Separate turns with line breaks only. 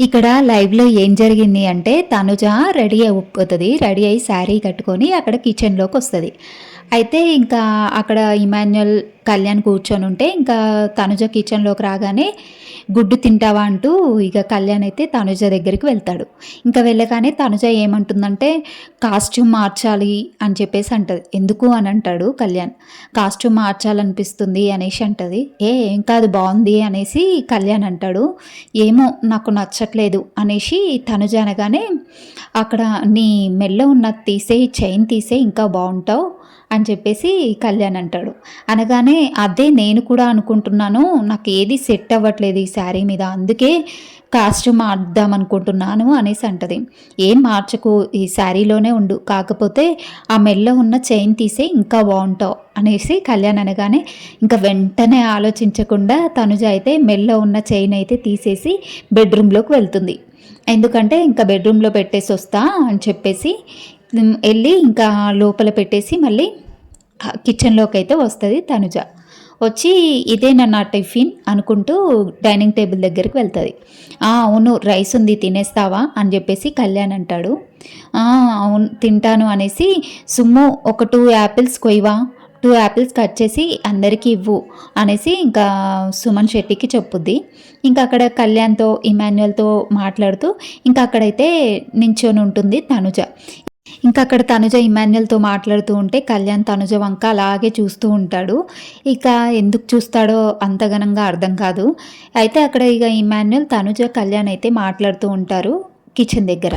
ఇక్కడ లైవ్లో ఏం జరిగింది అంటే తనుజ రెడీ అయిపోతుంది రెడీ అయ్యి శారీ కట్టుకొని అక్కడ కిచెన్లోకి వస్తుంది. అయితే ఇంకా అక్కడ ఇమాన్యుయల్ కళ్యాణ్ కూర్చొని ఉంటే ఇంకా తనుజ కిచెన్లోకి రాగానే గుడ్డు తింటావా? అంటూ ఇక కళ్యాణ్ అయితే తనుజ దగ్గరికి వెళ్తాడు. ఇంకా వెళ్ళగానే తనుజ ఏమంటుందంటే కాస్ట్యూమ్ మార్చాలి అని చెప్పేసి అంటది. ఎందుకు? అని అంటాడు కళ్యాణ్. కాస్ట్యూమ్ మార్చాలనిపిస్తుంది అనేసి అంటది. ఏ ఏం కాదు బాగుంది అనేసి కళ్యాణ్ అంటాడు. ఏమో నాకు నచ్చట్లేదు అనేసి తనుజ అనగానే అక్కడ నీ మెల్ల ఉన్న తీసే చైన్ తీసే ఇంకా బాగుంటావు. అని చెప్పేసి కళ్యాణ్ అంటాడు. అనగానే అదే నేను కూడా అనుకుంటున్నాను. నాకు ఏది సెట్ అవ్వట్లేదు ఈ శారీ మీద. అందుకే కాస్ట్యూమ్ ఆడదాం అనుకుంటున్నాను అనేసి అంటది. ఏం మార్చకు. ఈ శారీలోనే ఉండు. కాకపోతే ఆ మెల్లో ఉన్న చైన్ తీసే ఇంకా బాగుంటావు అనేసి కళ్యాణ్ అనగానే ఇంకా వెంటనే ఆలోచించకుండా తనుజ అయితే మెల్లో ఉన్న చైన్ అయితే తీసేసి బెడ్రూమ్లోకి వెళ్తుంది. ఎందుకంటే ఇంకా బెడ్రూమ్లో పెట్టేసి వస్తా అని చెప్పేసి వెళ్ళి ఇంకా లోపల పెట్టేసి మళ్ళీ కిచెన్లోకి అయితే వస్తుంది తనుజ. వచ్చి ఇదేనా నా టిఫిన్ అనుకుంటూ డైనింగ్ టేబుల్ దగ్గరికి వెళ్తుంది. అవును రైస్ ఉంది తినేస్తావా అని చెప్పేసి కళ్యాణ్ అంటాడు. అవును తింటాను అనేసి సుమ్ము ఒక టూ యాపిల్స్ కొయ్యవా టూ యాపిల్స్ కట్ చేసి అందరికీ ఇవ్వు అనేసి ఇంకా సుమన్ శెట్టికి చెప్పుద్ది. ఇంకా అక్కడ కళ్యాణ్తో ఇమాన్యువల్తో మాట్లాడుతూ ఇంకా అక్కడైతే నించొని ఉంటుంది తనుజ. ఇంకా అక్కడ తనుజ ఇమాన్యుల్తో మాట్లాడుతూ ఉంటే కళ్యాణ్ తనుజ వంక అలాగే చూస్తూ ఉంటాడు. ఇక ఎందుకు చూస్తాడో అంతగనంగా అర్థం కాదు. అయితే అక్కడ ఇక ఇమాన్యుల్ తనుజ కళ్యాణ్ అయితే మాట్లాడుతూ ఉంటారు కిచెన్ దగ్గర.